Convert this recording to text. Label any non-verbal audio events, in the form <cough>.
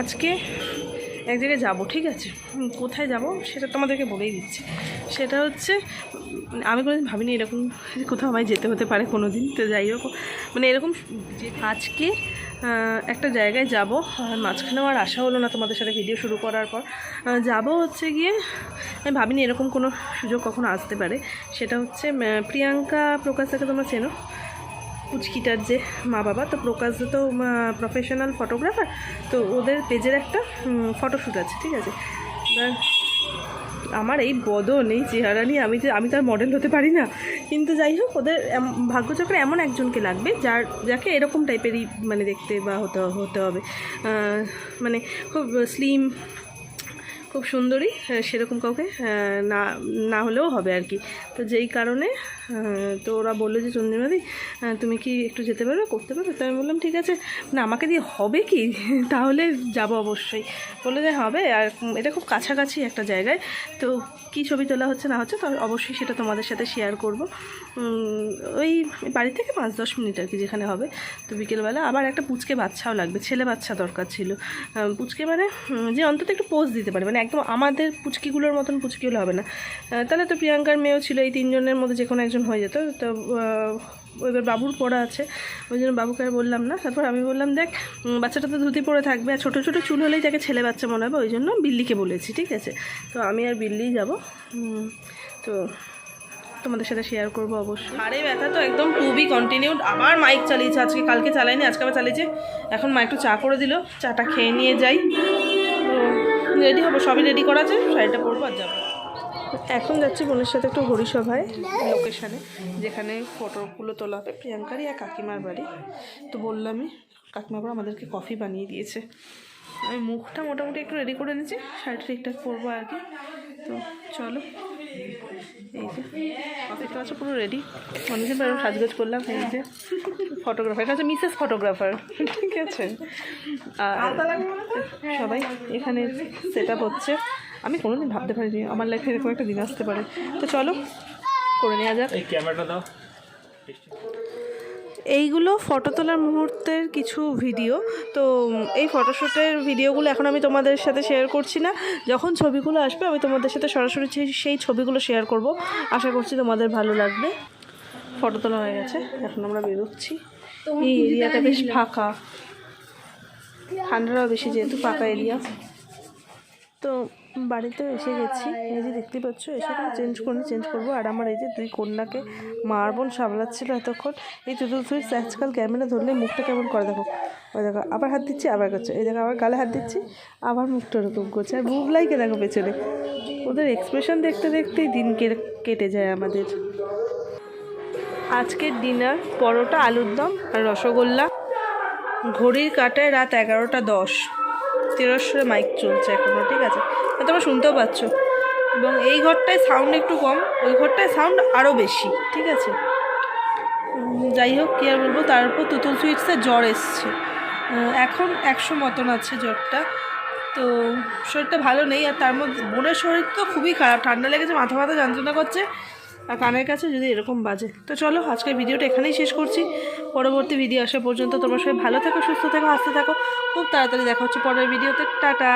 আজকে এক জায়গায় যাব, ঠিক আছে? কোথায় যাব সেটা তোমাদেরকে বলেই দিচ্ছি। সেটা হচ্ছে, আমি কোনোদিন ভাবিনি এরকম কোথাও আমায় যেতে হতে পারে কোনো দিন তো যাই হোক। মানে এরকম যে- আজকে একটা জায়গায় যাব মাঝখানেও আর আশা হলো না তোমাদের সাথে ভিডিও শুরু করার পর। যাব হচ্ছে গিয়ে, আমি ভাবিনি এরকম কোনো সুযোগ কখনো আসতে পারে। সেটা হচ্ছে প্রিয়াঙ্কা প্রকাশকে তোমরা চেনো? পুচকিটার যে মা বাবা, তো প্রকাশ তো প্রফেশনাল ফটোগ্রাফার তো ওদের পেজের একটা ফটোশ্যুট আছে, ঠিক আছে? এবার আমার এই বদন, এই চেহারা নিয়ে আমি যে, আমি তার মডেল হতে পারি না। কিন্তু যাই হোক, ওদের ভাগ্যচক্রে এমন একজনকে লাগবে, যার, যাকে এরকম টাইপেরই মানে দেখতে বা হতে হতে হবে। মানে খুব স্লিম খুব সুন্দরী সেরকম কাউকে না না হলেও হবে আর কি। তো যেই কারণে তো ওরা বলল যে, চন্দ্রিমাদি তুমি কি একটু যেতে পারবে, করতে পারবে? তো আমি বললাম, ঠিক আছে। না, আমাকে দিয়ে হবে কি? <laughs> তাহলে যাব অবশ্যই। বলল যে, হবে। আর এটা খুব কাছাকাছি একটা জায়গায়। তো কি ছবি তোলা হচ্ছে, না হচ্ছে, তো অবশ্যই সেটা তোমাদের সাথে শেয়ার করব। ওই বাড়ি থেকে পাঁচ দশ মিনিট আর কি যেখানে হবে। তো বিকেলবেলা আবার একটা পুচকে বাচ্চাও লাগবে, ছেলে বাচ্চা দরকার ছিল। পুচকে মানে যে অন্তত একটু পোজ দিতে পারে। মানে একদম আমাদের পুচকিগুলোর মতন পুচকি হলে হবে না। তাহলে তো প্রিয়াঙ্কার মেয়েও ছিল এই তিনজনের মধ্যে যে কোনো একজন হয়ে যেত। তো এবার বাবুর পড়া আছে। ওই জন্য বাবুকে আর বললাম না। তারপর আমি বললাম, দেখ বাচ্চাটা তো ধুতি পরে থাকবে। আর ছোটো ছোটো চুল হলেই তাকে ছেলে বাচ্চা মনে হবে। ওই জন্য বিল্লিকে বলেছি, ঠিক আছে? তো আমি আর বিল্লিই যাব। তো তোমাদের সাথে শেয়ার করব অবশ্যই। আরে ব্যথা তো একদম খুবই কন্টিনিউ আবার মাইক চালিয়েছে। আজকে কালকে চালাইনি আজকে আবার চালিয়েছে। এখন মা একটু চা করে দিল। চাটা খেয়ে নিয়ে যাই। রেডি হব, সবই রেডি করা আছে, শাড়িটা পরবো আর যাব। এখন যাচ্ছি বোনের সাথে একটু হরিসভায় লোকেশানে যেখানে ফটোগুলো তোলা হবে। প্রিয়াঙ্কারই আর কাকিমার বাড়ি। তো বললামই কাকিমা বাবা আমাদেরকে কফি বানিয়ে দিয়েছে। আমি মুখটা মোটামুটি একটু রেডি করে নিয়েছি, শাড়িটা ঠিকঠাক পরবো আর কি। তো চলো। এই যে পুরো রেডি অনেকদিন পর সাজগোজ করলাম এই যে ফটোগ্রাফার এটা হচ্ছে মিসেস ফটোগ্রাফার ঠিক আছে? আর সবাই এখানে সেট আপ হচ্ছে। আমি কোনোদিন ভাবতে পারিনি আমার লাইফে এরকম একটা দিন আসতে পারে। তো চলো করে নেওয়া যাক। এই ক্যামেরাটা দাও। এইগুলো ফটো তোলার মুহূর্তের কিছু ভিডিও তো এই ফটোশ্যুটের ভিডিওগুলো এখন আমি তোমাদের সাথে শেয়ার করছি না। যখন ছবিগুলো আসবে আমি তোমাদের সাথে সরাসরি সেই- ছবিগুলো শেয়ার করব। আশা করছি তোমাদের ভালো লাগবে। ফটো তোলা হয়ে গেছে। এখন আমরা বেরোচ্ছি। এই এরিয়াটা বেশ ফাঁকা। ঠান্ডাটাও বেশি যেহেতু ফাঁকা এরিয়া। তো বাড়িতে এসে গেছি। এই যে দেখতে পাচ্ছ এসে চেঞ্জ করে চেঞ্জ করব। আর আমার এই যে দুই কন্যাকে মার বোন সামলাচ্ছিল এতক্ষণ। এই তুতুল সুইট আজকাল ক্যামেরা ধরলে মুখটা কেমন করে দেখো? ওই দেখো, আবার হাত দিচ্ছি, আবার করছে। এই দেখো, আবার গালে হাত দিচ্ছি, আবার মুখটা ওরকম করছে। আর বুবলাইকে দেখো পেছনে? ওদের এক্সপ্রেশন দেখতে দেখতেই দিন কেটে যায় আমাদের। আজকের ডিনার পরোটা, আলুর দম আর রসগোল্লা। ঘড়ির কাটায় রাত এগারোটা দশ। তেরোশোরে মাইক চলছে এখনও ঠিক আছে? তোমরা শুনতেও পাচ্ছ। এবং এই ঘরটায় সাউন্ড একটু কম, ওই ঘরটায় সাউন্ড আরও বেশি, ঠিক আছে? যাই হোক, কী আর বলব তারপর তুতুল সুইটসে জ্বর এসছে। এখন একশো মতন আছে জ্বরটা। তো শরীরটা ভালো নেই, আর তার মধ্যে বোনের শরীর তো খুবই খারাপ, ঠান্ডা লেগেছে, মাথা মাথা যন্ত্রণা করছে, আর কানের কাছে যদি এরকম বাজে। তো চলো, আজকের ভিডিওটা এখানেই শেষ করছি। পরবর্তী ভিডিও আসা পর্যন্ত তোমরা সবাই ভালো থাকো, সুস্থ থাকো, হাসতে থাকো। খুব তাড়াতাড়ি দেখা হচ্ছে পরের ভিডিওতে। টাটা!